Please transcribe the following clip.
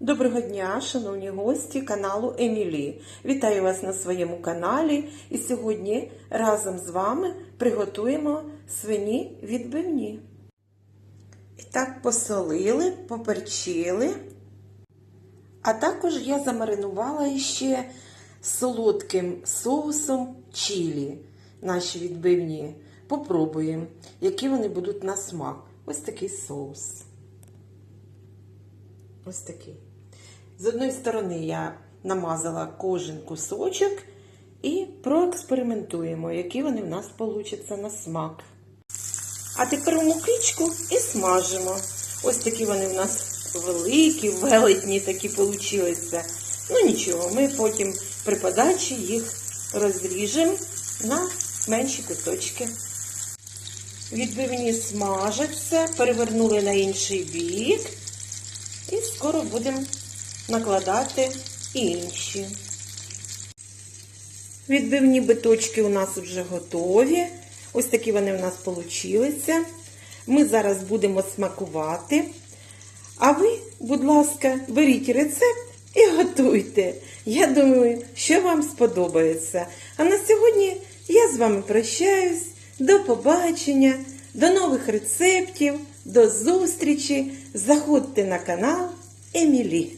Доброго дня, шановні гості каналу Емілі. Вітаю вас на своєму каналі. І сьогодні разом з вами приготуємо свині відбивні. І так посолили, поперчили. А також я замаринувала іще солодким соусом чілі наші відбивні. Попробуємо, які вони будуть на смак. Ось такий соус. Ось такий. З одної сторони я намазала кожен кусочок і проекспериментуємо, які вони в нас получаться на смак. А тепер у мукичку і смажимо. Ось такі вони в нас великі, велетні такі получилися. Ну нічого, ми потім при подачі їх розріжемо на менші кусочки. Відбивні смажаться, перевернули на інший бік. І скоро будемо накладати інші. Відбивні биточки у нас вже готові. Ось такі вони в нас получилися. Ми зараз будемо смакувати. А ви, будь ласка, беріть рецепт і готуйте. Я думаю, що вам сподобається. А на сьогодні я з вами прощаюсь. До побачення, до нових рецептів, до зустрічі. Заходьте на канал Емілі.